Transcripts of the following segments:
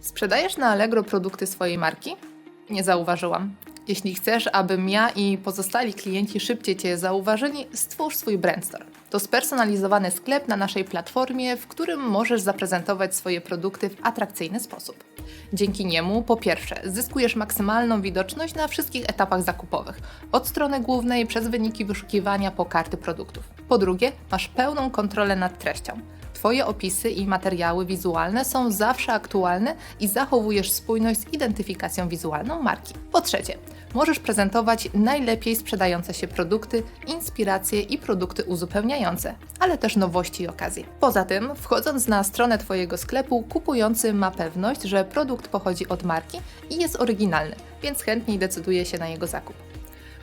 Sprzedajesz na Allegro produkty swojej marki? Nie zauważyłam. Jeśli chcesz, abym ja i pozostali klienci szybciej Cię zauważyli, stwórz swój Brandstore. To spersonalizowany sklep na naszej platformie, w którym możesz zaprezentować swoje produkty w atrakcyjny sposób. Dzięki niemu, po pierwsze, zyskujesz maksymalną widoczność na wszystkich etapach zakupowych, od strony głównej przez wyniki wyszukiwania po karty produktów. Po drugie, masz pełną kontrolę nad treścią. Twoje opisy i materiały wizualne są zawsze aktualne i zachowujesz spójność z identyfikacją wizualną marki. Po trzecie, możesz prezentować najlepiej sprzedające się produkty, inspiracje i produkty uzupełniające, ale też nowości i okazje. Poza tym, wchodząc na stronę Twojego sklepu, kupujący ma pewność, że produkt pochodzi od marki i jest oryginalny, więc chętniej decyduje się na jego zakup.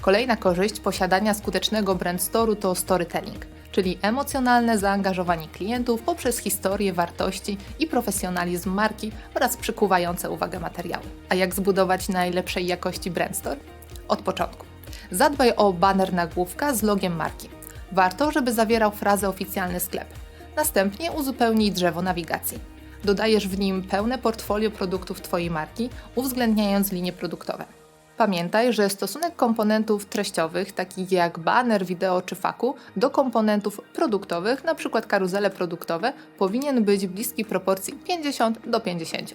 Kolejna korzyść posiadania skutecznego brand store'u to storytelling, czyli emocjonalne zaangażowanie klientów poprzez historię, wartości i profesjonalizm marki oraz przykuwające uwagę materiały. A jak zbudować najlepszej jakości brand store? Od początku. Zadbaj o banner nagłówka z logiem marki. Warto, żeby zawierał frazę oficjalny sklep. Następnie uzupełnij drzewo nawigacji. Dodajesz w nim pełne portfolio produktów Twojej marki, uwzględniając linie produktowe. Pamiętaj, że stosunek komponentów treściowych, takich jak banner, wideo czy faku, do komponentów produktowych, np. karuzele produktowe, powinien być bliski proporcji 50 do 50.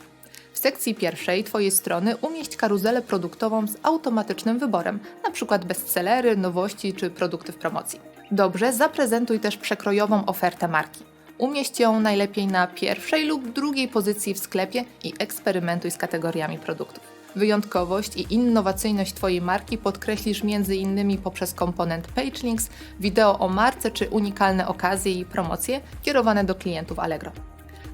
W sekcji pierwszej Twojej strony umieść karuzelę produktową z automatycznym wyborem, np. bestsellery, nowości czy produkty w promocji. Dobrze, zaprezentuj też przekrojową ofertę marki. Umieść ją najlepiej na pierwszej lub drugiej pozycji w sklepie i eksperymentuj z kategoriami produktów. Wyjątkowość i innowacyjność Twojej marki podkreślisz m.in. poprzez komponent Page Links, wideo o marce czy unikalne okazje i promocje kierowane do klientów Allegro.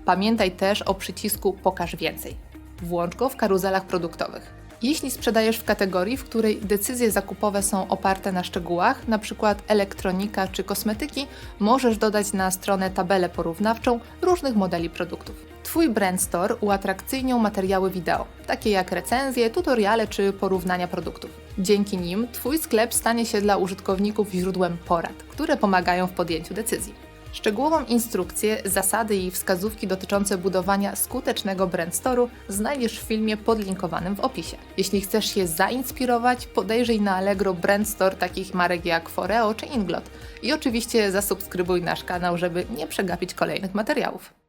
Pamiętaj też o przycisku Pokaż więcej. Włącz go w karuzelach produktowych. Jeśli sprzedajesz w kategorii, w której decyzje zakupowe są oparte na szczegółach, np. elektronika czy kosmetyki, możesz dodać na stronę tabelę porównawczą różnych modeli produktów. Twój brand store uatrakcyjnią materiały wideo, takie jak recenzje, tutoriale czy porównania produktów. Dzięki nim Twój sklep stanie się dla użytkowników źródłem porad, które pomagają w podjęciu decyzji. Szczegółową instrukcję, zasady i wskazówki dotyczące budowania skutecznego brand store'u znajdziesz w filmie podlinkowanym w opisie. Jeśli chcesz się zainspirować, podejrzyj na Allegro brand store takich marek jak Foreo czy Inglot. I oczywiście zasubskrybuj nasz kanał, żeby nie przegapić kolejnych materiałów.